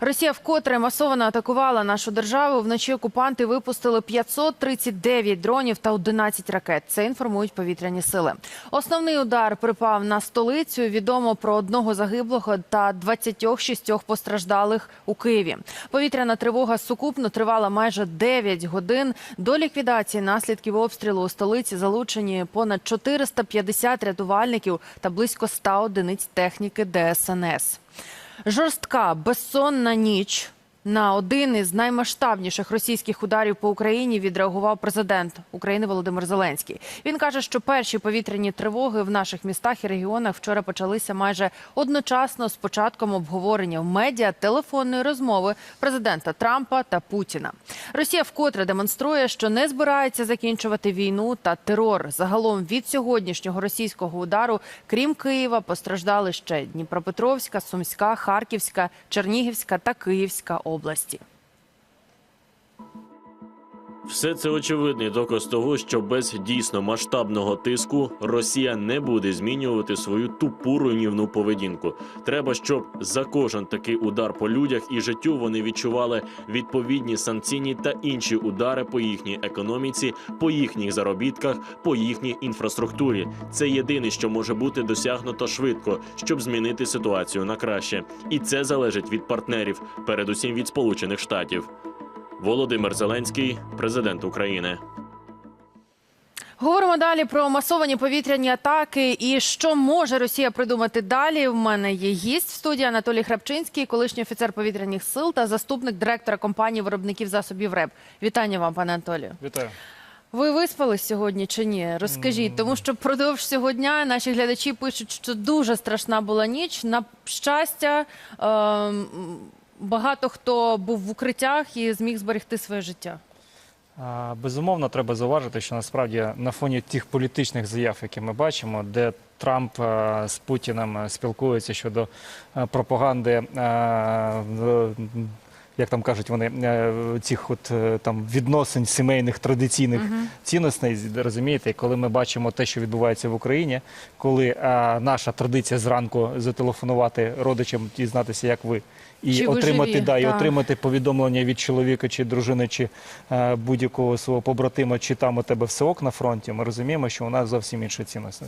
Росія вкотре масово атакувала нашу державу. Вночі окупанти випустили 539 дронів та 11 ракет. Це інформують повітряні сили. Основний удар припав на столицю. Відомо про одного загиблого та 26 постраждалих у Києві. Повітряна тривога сукупно тривала майже 9 годин. До ліквідації наслідків обстрілу у столиці залучені понад 450 рятувальників та близько 100 одиниць техніки ДСНС. Жорстка безсонна ніч. На один із наймасштабніших російських ударів по Україні відреагував президент України Володимир Зеленський. Він каже, що перші повітряні тривоги в наших містах і регіонах вчора почалися майже одночасно з початком обговорення в медіа телефонної розмови президента Трампа та Путіна. Росія вкотре демонструє, що не збирається закінчувати війну та терор. Загалом від сьогоднішнього російського удару, крім Києва, постраждали ще Дніпропетровська, Сумська, Харківська, Чернігівська та Київська області. Все це очевидний доказ того, що без дійсно масштабного тиску Росія не буде змінювати свою тупу руйнівну поведінку. Треба, щоб за кожен такий удар по людях і життю вони відчували відповідні санкційні та інші удари по їхній економіці, по їхніх заробітках, по їхній інфраструктурі. Це єдине, що може бути досягнуто швидко, щоб змінити ситуацію на краще. І це залежить від партнерів, передусім від Сполучених Штатів. Володимир Зеленський, президент України. Говоримо далі про масовані повітряні атаки і що може Росія придумати далі. В мене є гість в студії Анатолій Храпчинський, колишній офіцер повітряних сил та заступник директора компанії виробників засобів РЕБ. Вітання вам, пане Анатолію. Вітаю. Ви виспались сьогодні чи ні? Розкажіть, тому що впродовж цього дня наші глядачі пишуть, що дуже страшна була ніч. На щастя, ем, багато хто був в укриттях і зміг зберегти своє життя. А, Безумовно, треба зауважити, що насправді на фоні тих політичних заяв, які ми бачимо, де Трамп е, з Путіним е, спілкується щодо е, пропаганди, в- як там кажуть вони, цих от там відносин сімейних традиційних цінностей, розумієте, коли ми бачимо те, що відбувається в Україні, коли наша традиція зранку зателефонувати родичам, дізнатися, як ви. І Чи отримати живі? да, і Так. отримати повідомлення від чоловіка чи дружини, чи е, будь-якого свого побратима, чи там у тебе все ок на фронті. Ми розуміємо, що у нас зовсім інша цінності.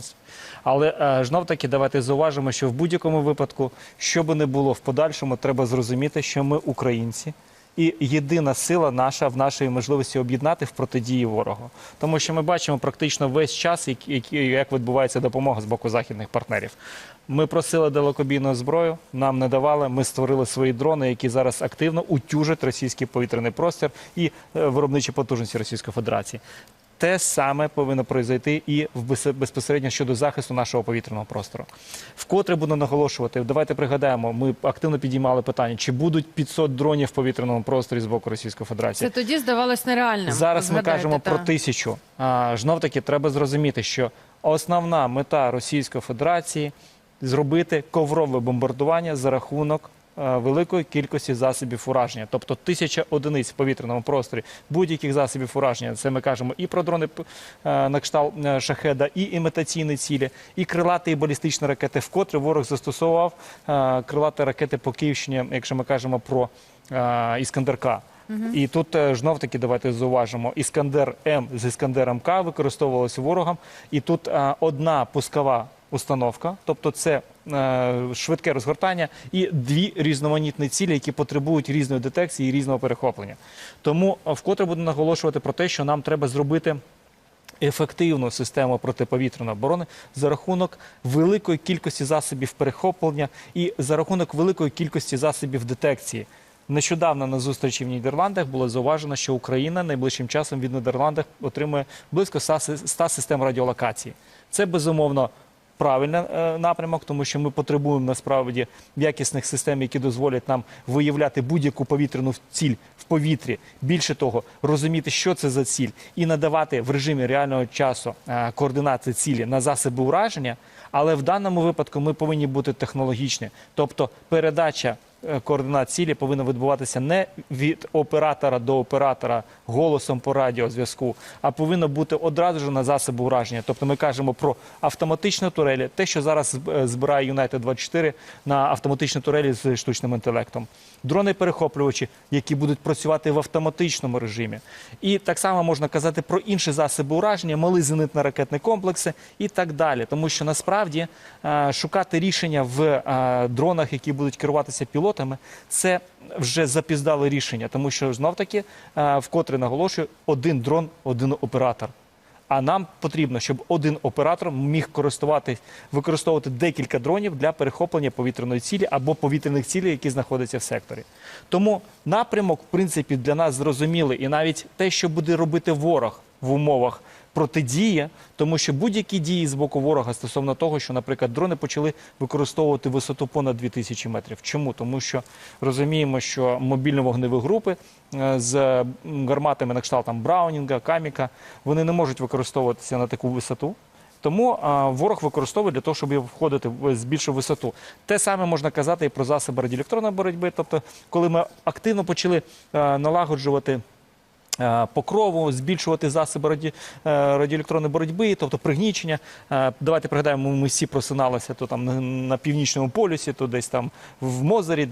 Але е, знов таки давайте зауважимо, що в будь-якому випадку, що би не було в подальшому, треба зрозуміти, що ми українці. І єдина сила наша в нашій можливості об'єднати в протидії ворогу, тому що ми бачимо практично весь час, як відбувається допомога з боку західних партнерів. Ми просили далекобійну зброю, нам не давали. Ми створили свої дрони, які зараз активно утюжать російський повітряний простір і е, виробничі потужності Російської Федерації. Те саме повинно произойти і в без- безпосередньо щодо захисту нашого повітряного простору. Вкотре буду наголошувати. Давайте пригадаємо, ми активно підіймали питання, чи будуть 500 дронів в повітряному просторі з боку Російської Федерації. Це тоді здавалось нереальним. Зараз ми кажемо та. про тисячу. А, Знов таки треба зрозуміти, що основна мета Російської Федерації зробити коврове бомбардування за рахунок. Е, Великої кількості засобів ураження, тобто тисяча одиниць в повітряному просторі будь-яких засобів ураження. Це ми кажемо і про дрони е, на кшталт е, шахеда, і імітаційні цілі, і крилаті і балістичні ракети. Вкотре ворог застосовував крилаті ракети по Київщині, якщо ми кажемо про е, Іскандер-К. І тут знов таки давайте зауважимо, Іскандер М з Іскандером К використовувалося ворогом. І тут одна пускова установка, тобто це е, швидке розгортання, і дві різноманітні цілі, які потребують різної детекції і різного перехоплення. Тому е, вкотре буду наголошувати про те, що нам треба зробити ефективну систему протиповітряної оборони за рахунок великої кількості засобів перехоплення і за рахунок великої кількості засобів детекції. Нещодавно на зустрічі в Нідерландах було зауважено, що Україна найближчим часом від Нідерландах отримує близько 100 100 систем радіолокації. Це безумовно правильний е, напрямок, тому що ми потребуємо насправді якісних систем, які дозволять нам виявляти будь-яку повітряну ціль в повітрі. Більше того, розуміти, що це за ціль, і надавати в режимі реального часу е, координати цілі на засоби ураження. Але в даному випадку ми повинні бути технологічні, тобто передача координат цілі повинно відбуватися не від оператора до оператора голосом по радіозв'язку, а повинно бути одразу ж на засоби ураження. Тобто ми кажемо про автоматичні турелі, те, що зараз е, збирає United 24 на автоматичні турелі з штучним інтелектом. Дрони-перехоплювачі, які будуть працювати в автоматичному режимі. І так само можна казати про інші засоби ураження, мали зенитно-ракетні комплекси і так далі. Тому що насправді е, шукати рішення в е, дронах, які будуть керуватися пілотами, це вже запіздале рішення, тому що знов таки е, вкотре наголошую, один дрон, один оператор. А нам потрібно, щоб один оператор міг користувати, використовувати декілька дронів для перехоплення повітряної цілі або повітряних цілей, які знаходяться в секторі. Тому напрямок, в принципі, для нас зрозумілий, і навіть те, що буде робити ворог в умовах протидії, тому що будь-які дії з боку ворога стосовно того, що, наприклад, дрони почали використовувати висоту понад 2000 метрів. Чому? Тому що розуміємо, що мобільно-вогневі групи е, з гарматами на кшталт Браунінга, Каміка, вони не можуть використовуватися на таку висоту. Тому а, ворог використовує для того, щоб входити з більшу висоту. Те саме можна казати і про засоби радіоелектронної боротьби. Тобто, коли ми активно почали а, налагоджувати. Е, Покрову, збільшувати засоби раді, е, радіоелектронної боротьби, тобто пригнічення. Е, Давайте пригадаємо, ми всі просиналися то там на, північному полюсі, то десь там в Мозері,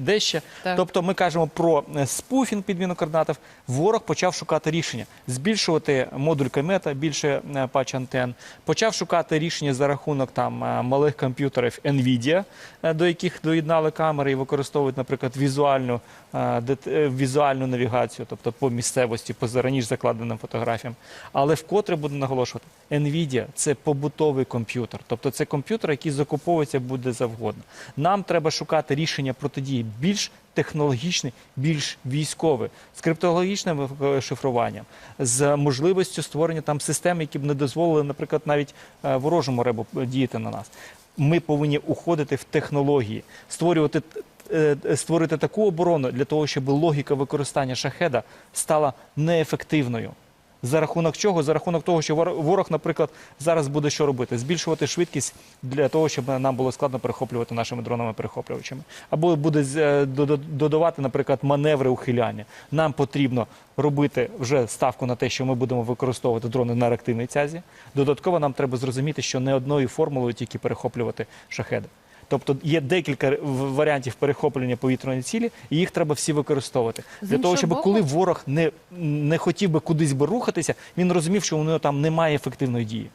де ще, Тобто ми кажемо про спуфінг підміну координатів. Ворог почав шукати рішення, збільшувати модуль комета, більше патч антен, почав шукати рішення за рахунок там малих комп'ютерів NVIDIA, до яких доєднали камери і використовують, наприклад, візуальну, візуальну навігацію, тобто по місцевості, по раніше закладеним фотографіям. Але вкотре буду наголошувати, NVIDIA – це побутовий комп'ютер, тобто це комп'ютер, який закуповується буде завгодно. Нам треба шукати рішення протидії більш технологічний, більш військовий, з криптологічним шифруванням, з можливістю створення там систем, які б не дозволили, наприклад, навіть е, ворожому ребу діяти на нас. Ми повинні уходити в технології, створювати створити таку оборону для того, щоб логіка використання шахеда стала неефективною. За рахунок чого? За рахунок того, що ворог, наприклад, зараз буде що робити? Збільшувати швидкість для того, щоб нам було складно перехоплювати нашими дронами-перехоплювачами. Або буде е, додавати, наприклад, маневри ухиляння. Нам потрібно робити вже ставку на те, що ми будемо використовувати дрони на реактивній тязі. Додатково нам треба зрозуміти, що не одною формулою тільки перехоплювати шахеди. Тобто є декілька варіантів перехоплення повітряної цілі, і їх треба всі використовувати З для того, щоб боку- коли ворог не, не хотів би кудись би рухатися, він розумів, що у нього там немає ефективної дії.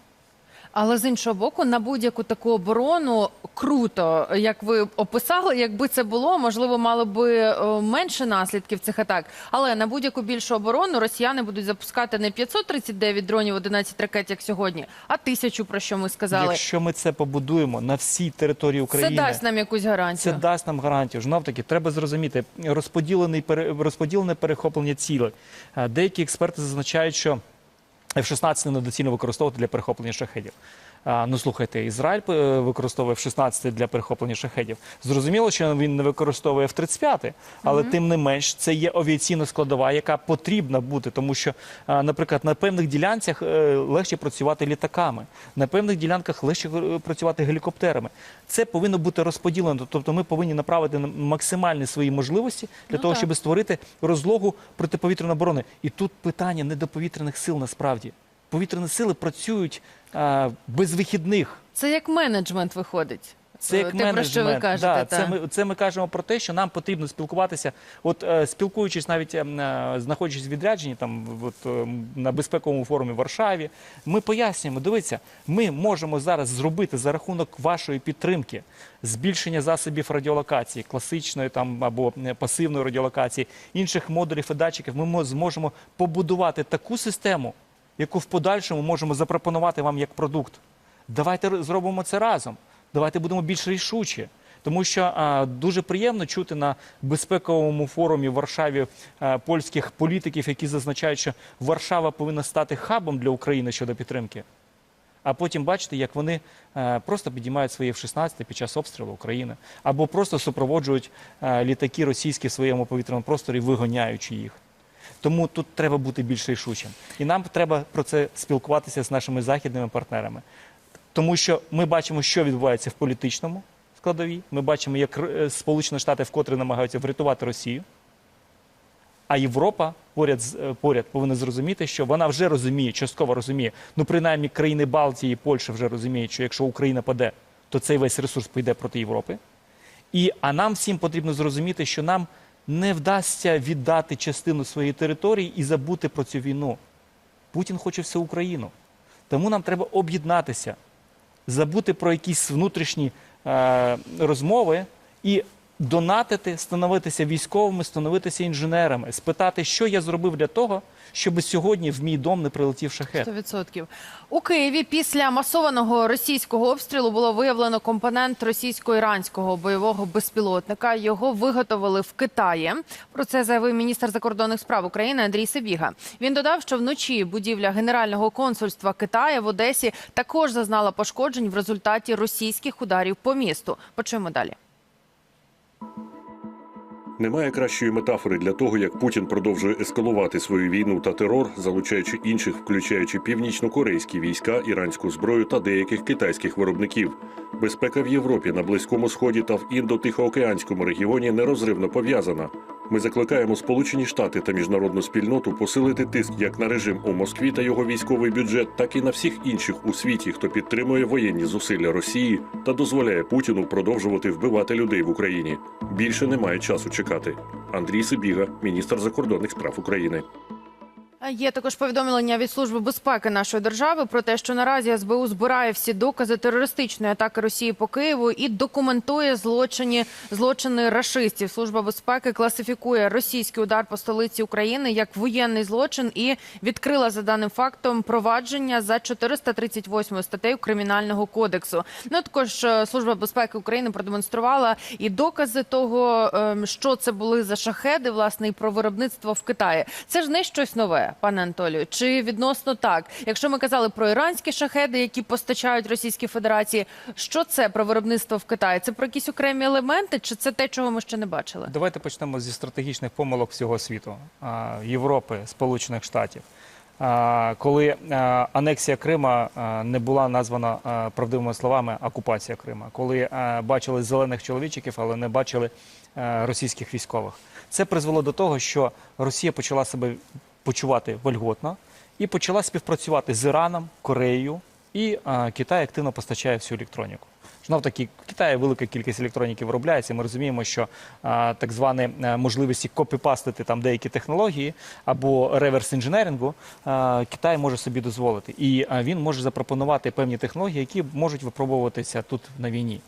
Але з іншого боку, на будь-яку таку оборону круто, як ви описали, якби це було, можливо, мало би е, менше наслідків цих атак. Але на будь-яку більшу оборону росіяни будуть запускати не 539 дронів, 11 ракет, як сьогодні, а тисячу, про що ми сказали. Якщо ми це побудуємо на всій території України, Це дасть нам якусь гарантію. це дасть нам гарантію. Знов таки, треба зрозуміти розподілений розподілене перехоплення цілей. Е, Деякі експерти зазначають, що F-16 недоцільно використовувати для перехоплення шахедів. Ну слухайте, Ізраїль е, використовує F-16 для перехоплення шахедів. Зрозуміло, що він не використовує F-35, але тим не менш це є авіаційна складова, яка потрібна бути, тому що, наприклад, на певних ділянцях е, легше працювати літаками, на певних ділянках легше е, працювати гелікоптерами. Це повинно бути розподілено. Тобто ми повинні направити на максимальні свої можливості для Ну того, так. щоб створити розлогу протиповітряної оборони. І тут питання не до повітряних сил насправді. Повітряні сили працюють а, без вихідних. Це як менеджмент виходить. Це як менеджмент. про що ви кажете. да, та. це, ми, це ми кажемо про те, що нам потрібно спілкуватися. От е, спілкуючись, навіть е, е, знаходячись в відрядженні, там от, е, на безпековому форумі в Варшаві, ми пояснюємо, дивіться, ми можемо зараз зробити за рахунок вашої підтримки збільшення засобів радіолокації, класичної там або е, пасивної радіолокації, інших модулів і датчиків. Ми зможемо побудувати таку систему, яку в подальшому можемо запропонувати вам як продукт. Давайте зробимо це разом. Давайте будемо більш рішучі. Тому що а, дуже приємно чути на безпековому форумі в Варшаві а, польських політиків, які зазначають, що Варшава повинна стати хабом для України щодо підтримки. А потім бачите, як вони е, просто підіймають свої F-16 під час обстрілу України, або просто супроводжують е, літаки російські в своєму повітряному просторі, вигоняючи їх. Тому тут треба бути більш рішучим. І нам треба про це спілкуватися з нашими західними партнерами. Тому що ми бачимо, що відбувається в політичному складовій. Ми бачимо, як е, Сполучені Штати вкотре намагаються врятувати Росію. А Європа поряд е, поряд повинна зрозуміти, що вона вже розуміє, частково розуміє. Ну, принаймні, країни Балтії і Польща вже розуміють, що якщо Україна паде, то цей весь ресурс піде проти Європи. І а нам всім потрібно зрозуміти, що нам не вдасться віддати частину своєї території і забути про цю війну. Путін хоче всю Україну. Тому нам треба об'єднатися, забути про якісь внутрішні е, розмови і донатити, становитися військовими, становитися інженерами, спитати, що я зробив для того, щоб сьогодні в мій дом не прилетів шахет. 100%. У Києві після масованого російського обстрілу було виявлено компонент російсько-іранського бойового безпілотника. Його виготовили в Китаї. Про це заявив міністр закордонних справ України Андрій Сибіга. Він додав, що вночі будівля генерального консульства Китаю в Одесі також зазнала пошкоджень в результаті російських ударів по місту. Почуємо далі. Немає кращої метафори для того, як Путін продовжує ескалувати свою війну та терор, залучаючи інших, включаючи північно-корейські війська, іранську зброю та деяких китайських виробників. Безпека в Європі на Близькому Сході та в індо-тихоокеанському регіоні нерозривно пов'язана. Ми закликаємо Сполучені Штати та міжнародну спільноту посилити тиск як на режим у Москві та його військовий бюджет, так і на всіх інших у світі, хто підтримує воєнні зусилля Росії та дозволяє Путіну продовжувати вбивати людей в Україні. Більше немає часу чекати. Андрій Сибіга, міністр закордонних справ України. Є також повідомлення від служби безпеки нашої держави про те, що наразі СБУ збирає всі докази терористичної атаки Росії по Києву і документує злочини злочини рашистів. Служба безпеки класифікує російський удар по столиці України як воєнний злочин і відкрила за даним фактом провадження за 438 статтею кримінального кодексу. Ну також е, служба безпеки України продемонструвала і докази того, ем, що це були за шахеди, власне, і про виробництво в Китаї. Це ж не щось нове, пане Анатолію. Чи відносно так? Якщо ми казали про іранські шахеди, які постачають Російській Федерації, що це про виробництво в Китаї? Це про якісь окремі елементи, чи це те, чого ми ще не бачили? Давайте почнемо зі стратегічних помилок всього світу Європи, Сполучених Штатів. Коли анексія Крима не була названа правдивими словами окупація Крима, коли бачили зелених чоловічиків, але не бачили російських військових, це призвело до того, що Росія почала себе почувати вольготно і почала співпрацювати з Іраном, Кореєю, і а, Китай активно постачає всю електроніку. Знов таки, в Китаї велика кількість електроніки виробляється. Ми розуміємо, що а, так звані можливості копіпастити там деякі технології або реверс інженерингу а, Китай може собі дозволити. І а, він може запропонувати певні технології, які можуть випробовуватися тут на війні.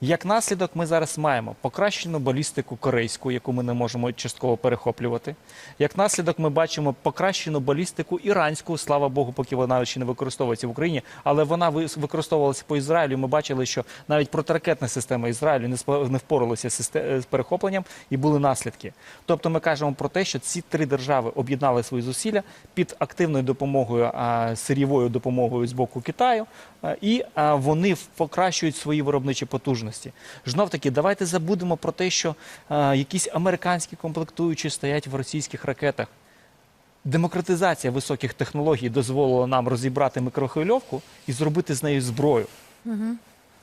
Як наслідок, ми зараз маємо покращену балістику корейську, яку ми не можемо частково перехоплювати. Як наслідок, ми бачимо покращену балістику іранську, слава Богу, поки вона ще не використовується в Україні, але вона використовувалася по Ізраїлю. Ми бачили, що навіть протиракетна система Ізраїлю не впоралася з перехопленням і були наслідки. Тобто, ми кажемо про те, що ці три держави об'єднали свої зусилля під активною допомогою, сирєвою допомогою з боку Китаю, і вони покращують свої виробничі потужності. Знов таки, давайте забудемо про те, що якісь американські комплектуючі стоять в російських ракетах. Демократизація високих технологій дозволила нам розібрати микрохвильовку і зробити з нею зброю.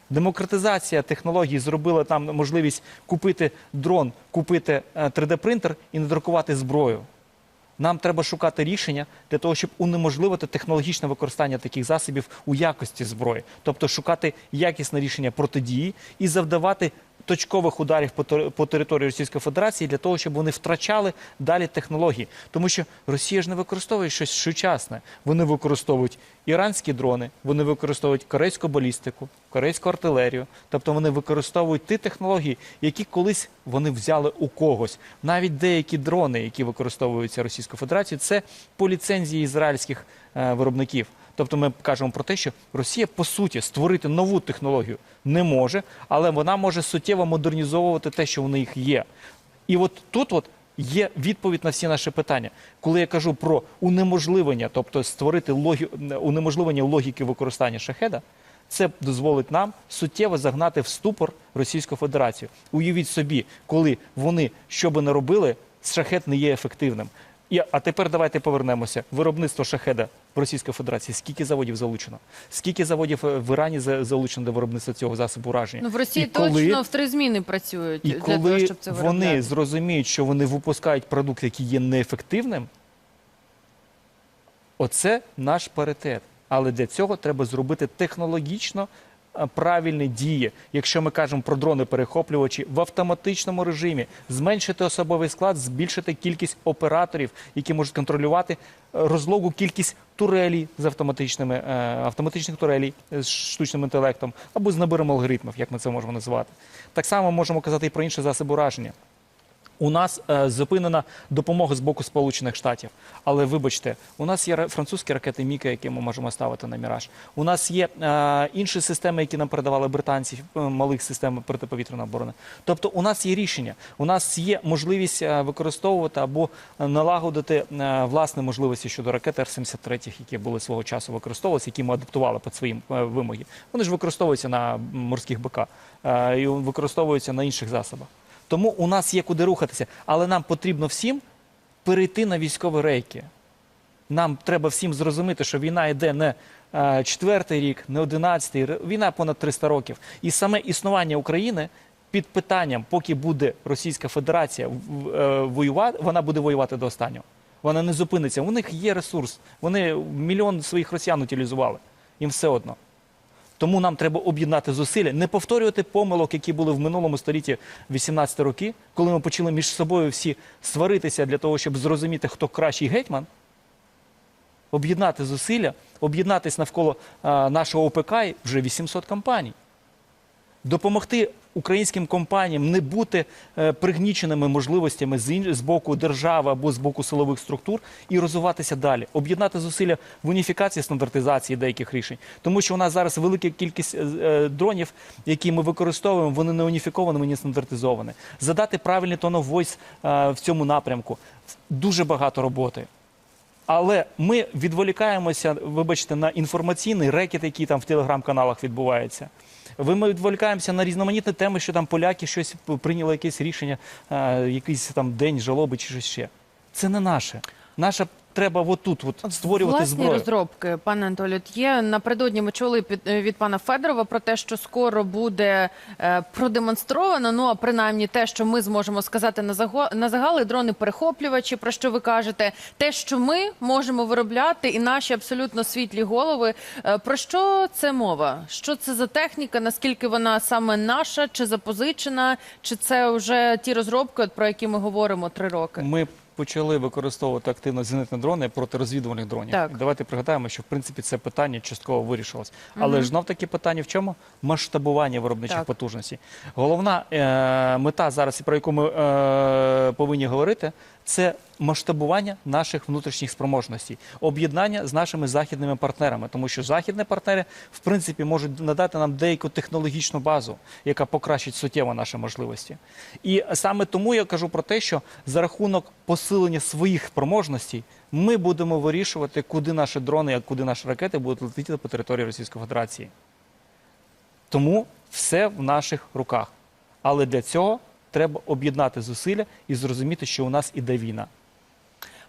Демократизація технологій зробила там можливість купити дрон, купити 3D-принтер і надрукувати зброю. Нам треба шукати рішення для того, щоб унеможливити технологічне використання таких засобів у якості зброї, тобто шукати якісне рішення протидії і завдавати точкових ударів по, території Російської Федерації для того, щоб вони втрачали далі технології. Тому що Росія ж не використовує щось сучасне. Вони використовують іранські дрони, вони використовують корейську балістику, корейську артилерію. Тобто вони використовують ті технології, які колись вони взяли у когось. Навіть деякі дрони, які використовуються Російською Федерацією, це по ліцензії ізраїльських е, виробників. Тобто ми кажемо про те, що Росія по суті створити нову технологію не може, але вона може суттєво модернізовувати те, що в них є. І от тут от є відповідь на всі наші питання. Коли я кажу про унеможливлення, тобто створити логі... унеможливлення логіки використання шахеда, це дозволить нам суттєво загнати в ступор Російську Федерацію. Уявіть собі, коли вони що би не робили, шахет не є ефективним. І, а тепер давайте повернемося. Виробництво шахеда в Російській Федерації. Скільки заводів залучено? Скільки заводів е, в Ірані залучено до виробництва цього засобу ураження? Ну в Росії І коли- точно в три зміни працюють І для того, щоб це вони зрозуміють, що вони випускають продукт, який є неефективним, оце наш паритет. Але для цього треба зробити технологічно правильні дії, якщо ми кажемо про дрони перехоплювачі, в автоматичному режимі зменшити особовий склад, збільшити кількість операторів, які можуть контролювати е, розлогу кількість турелі з автоматичними е, автоматичних турелей з штучним інтелектом або з набором алгоритмів, як ми це можемо назвати. Так само можемо казати і про інші засоби ураження. У нас е, зупинена допомога з боку Сполучених Штатів. Але вибачте, у нас є ра- французькі ракети Міка, які ми можемо ставити на міраж. У нас є е, інші системи, які нам передавали британці, е, малих систем протиповітряної оборони. Тобто, у нас є рішення, у нас є можливість е, використовувати або налагодити е, власні можливості щодо ракет Р-73, які були свого часу використовувалися, які ми адаптували під свої е, вимоги. Вони ж використовуються на морських БК е, і використовуються на інших засобах. Тому у нас є куди рухатися, але нам потрібно всім перейти на військові рейки. Нам треба всім зрозуміти, що війна йде не е, четвертий рік, не одинадцятий, війна понад 300 років. І саме існування України під питанням, поки буде Російська Федерація е, воювати, вона буде воювати до останнього. Вона не зупиниться. У них є ресурс. Вони мільйон своїх росіян утилізували. Їм все одно. Тому нам треба об'єднати зусилля, не повторювати помилок, які були в минулому столітті 18 роки, коли ми почали між собою всі сваритися для того, щоб зрозуміти, хто кращий гетьман. Об'єднати зусилля, об'єднатись навколо а, нашого ОПК вже 800 компаній. Допомогти українським компаніям не бути е, пригніченими можливостями з, боку держави або з боку силових структур і розвиватися далі, об'єднати зусилля в уніфікації стандартизації деяких рішень, тому що у нас зараз велика кількість е, е, дронів, які ми використовуємо, вони не уніфіковані, не стандартизовані. Задати правильний тон of в цьому напрямку. Дуже багато роботи. Але ми відволікаємося, вибачте, на інформаційний рекет, який там в телеграм-каналах відбувається. Ви ми відволікаємося на різноманітні теми, що там поляки щось прийняли якесь рішення, е, якийсь там день жалоби чи щось ще. Це не наше. Наше треба отут от створювати Власні зброю. розробки, пане Анатолію, є напередодні. Ми чули під, е, від пана Федорова про те, що скоро буде е, продемонстровано. Ну а принаймні те, що ми зможемо сказати на заго на загали дрони перехоплювачі, про що ви кажете, те, що ми можемо виробляти, і наші абсолютно світлі голови. Е, про що це мова? Що це за техніка? Наскільки вона саме наша, чи запозичена, чи це вже ті розробки, про які ми говоримо три роки? Ми почали використовувати активно зенітні дрони проти розвідувальних дронів. Так. І Давайте пригадаємо, що в принципі це питання частково вирішилось. Але ж знов таки питання в чому? Масштабування виробничих Так. потужностей. Головна е, мета зараз, про яку ми е, повинні говорити, це масштабування наших внутрішніх спроможностей, об'єднання з нашими західними партнерами, тому що західні партнери в принципі можуть надати нам деяку технологічну базу, яка покращить суттєво наші можливості. І саме тому я кажу про те, що за рахунок посилення своїх спроможностей ми будемо вирішувати, куди наші дрони, а куди наші ракети будуть летіти по території Російської Федерації. Тому все в наших руках. Але для цього треба об'єднати зусилля і зрозуміти, що у нас іде війна.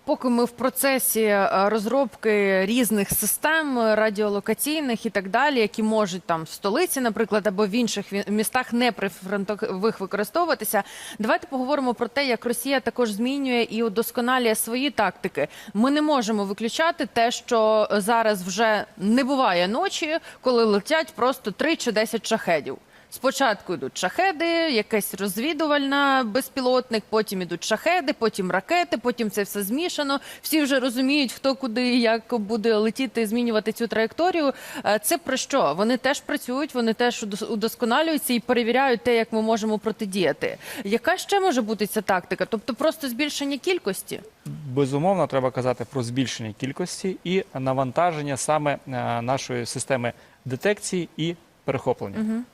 Поки ми в процесі е, розробки різних систем е, радіолокаційних і так далі, які можуть там в столиці, наприклад, або в інших містах не прифронтових використовуватися, давайте поговоримо про те, як Росія також змінює і удосконалює свої тактики. Ми не можемо виключати те, що зараз вже не буває ночі, коли летять просто 3 чи 10 шахедів. Спочатку йдуть шахеди, якась розвідувальна безпілотник, потім йдуть шахеди, потім ракети, потім це все змішано. Всі вже розуміють, хто куди і як буде летіти, змінювати цю траєкторію. Е, Це про що? Вони теж працюють, вони теж удос- удосконалюються і перевіряють те, як ми можемо протидіяти. Яка ще може бути ця тактика? Тобто просто збільшення кількості? Безумовно, треба казати про збільшення кількості і навантаження саме е, нашої системи детекції і перехоплення.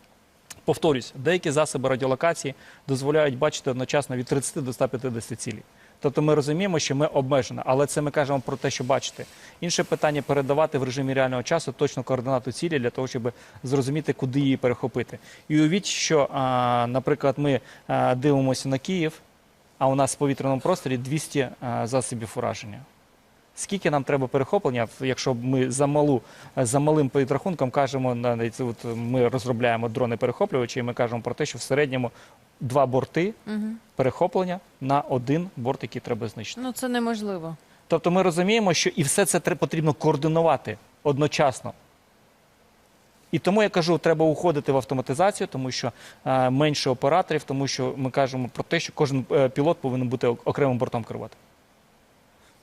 Повторюсь, деякі засоби радіолокації дозволяють бачити одночасно від 30 до 150 цілей. Тобто ми розуміємо, що ми обмежені, але це ми кажемо про те, що бачити. Інше питання передавати в режимі реального часу точно координату цілі для того, щоб зрозуміти, куди її перехопити. І уявіть, що, а, наприклад, ми а, дивимося на Київ, а у нас в повітряному просторі 200 а, засобів ураження. Скільки нам треба перехоплення, якщо ми за малу за малим підрахунком кажемо от ми розробляємо дрони перехоплювачі, і ми кажемо про те, що в середньому два борти перехоплення на один борт, який треба знищити. Ну це неможливо. Тобто ми розуміємо, що і все це потрібно координувати одночасно. І тому я кажу, треба уходити в автоматизацію, тому що е, менше операторів, тому що ми кажемо про те, що кожен е, пілот повинен бути окремим бортом керувати.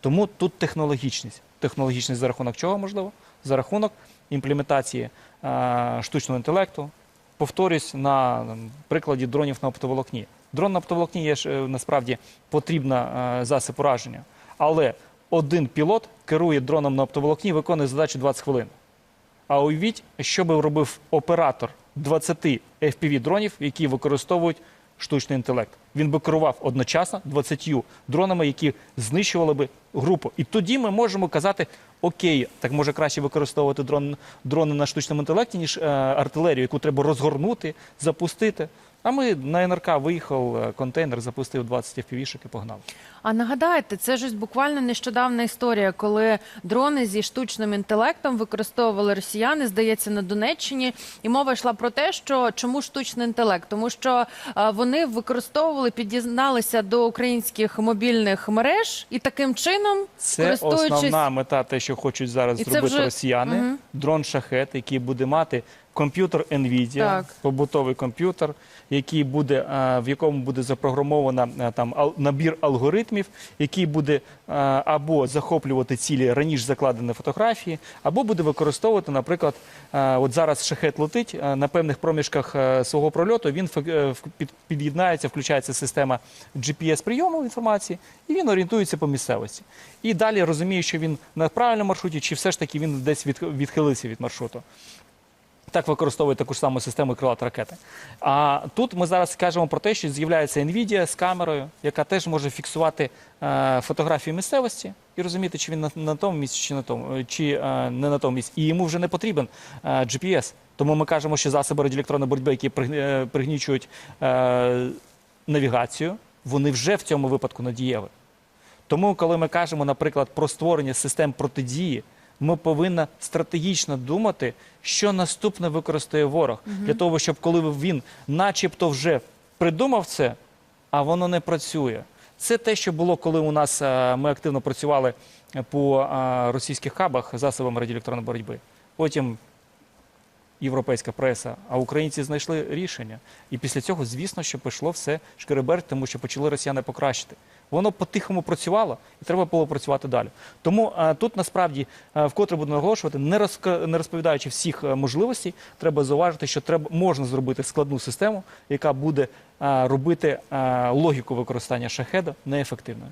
Тому тут технологічність. Технологічність за рахунок чого можливо? За рахунок імплементації е, штучного інтелекту. Повторюсь на прикладі дронів на оптоволокні. Дрон на оптоволокні є е, насправді потрібна е, засіб ураження, але один пілот керує дроном на оптоволокні виконує задачу 20 хвилин. А уявіть, що би робив оператор 20 FPV дронів, які використовують штучний інтелект. Він би керував одночасно 20 дронами, які знищували би групу. І тоді ми можемо казати: окей, так може краще використовувати дрон, дрони на штучному інтелекті, ніж е, артилерію, яку треба розгорнути, запустити. А ми на НРК виїхав е, контейнер, запустив 20 FPV-шок і погнав. А нагадайте, це ж буквально нещодавна історія, коли дрони зі штучним інтелектом використовували росіяни, здається, на Донеччині, і мова йшла про те, що чому штучний інтелект, тому що е, вони використовували, під'єдналися до українських мобільних мереж, і таким чином, Це користуючись основна мета, те, що хочуть зараз І зробити вже- росіяни. Мгм. Дрон шахет, який буде мати комп'ютер NVIDIA, Так. побутовий комп'ютер, який буде, е, в якому буде запрограмовано е, там ал- набір алгоритмів, який буде е, або захоплювати цілі раніше закладені фотографії, або буде використовувати, наприклад, е, от зараз шахет летить е, на певних проміжках е, свого прольоту. Він фак- е, в- під- під'єднається, включається система GPS прийому інформації, і він орієнтується по місцевості. І далі розуміє, що він на правильному маршруті, чи все ж таки він десь від- відхилився від маршруту. Так використовує таку ж саму систему крилат ракети. А тут ми зараз кажемо про те, що з'являється NVIDIA з камерою, яка теж може фіксувати е, фотографії місцевості і розуміти, чи він на, на тому місці, чи на тому, е, чи е, не на тому місці. І йому вже не потрібен е, GPS. Тому ми кажемо, що засоби радіоелектронної боротьби, які е, пригнічують е, навігацію, вони вже в цьому випадку надієві. Тому, коли ми кажемо, наприклад, про створення систем протидії, ми повинні стратегічно думати, що наступне використає ворог, для того, щоб коли він, начебто, вже придумав це, а воно не працює. Це те, що було, коли у нас е, ми активно працювали по е, російських хабах засобами радіоелектронної боротьби. Потім європейська преса, а українці знайшли рішення. І після цього, звісно, що пішло все шкереберть, тому що почали росіяни покращити. Воно по-тихому працювало, і треба було працювати далі. Тому е, тут насправді е, вкотре буду наголошувати, не, розка- не розповідаючи всіх е, можливостей, треба зауважити, що треба можна зробити складну систему, яка буде е, робити е, логіку використання шахеда неефективною.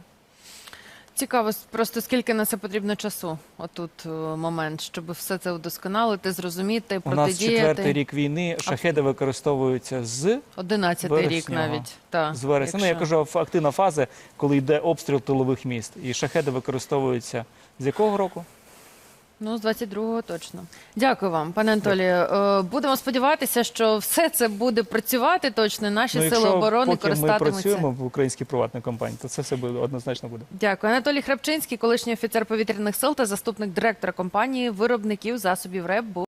Цікаво, просто скільки на це потрібно часу. Отут е, момент, щоб все це удосконалити, зрозуміти, У нас четвертий рік війни шахеди використовуються з Одинадцятий рік навіть. Та, з вересня. Ну, я кажу, активна фаза, коли йде обстріл тилових міст. І шахеди використовуються з якого року? Ну, з 22-го точно. Дякую вам, пане Антолію. Е, Будемо сподіватися, що все це буде працювати точно. Наші ну, сили якщо оборони поки ми користатимуться. працюємо в українській приватній компанії, то це все буде однозначно буде. Дякую. Анатолій Храпчинський, колишній офіцер повітряних сил та заступник директора компанії виробників засобів РЕБ. був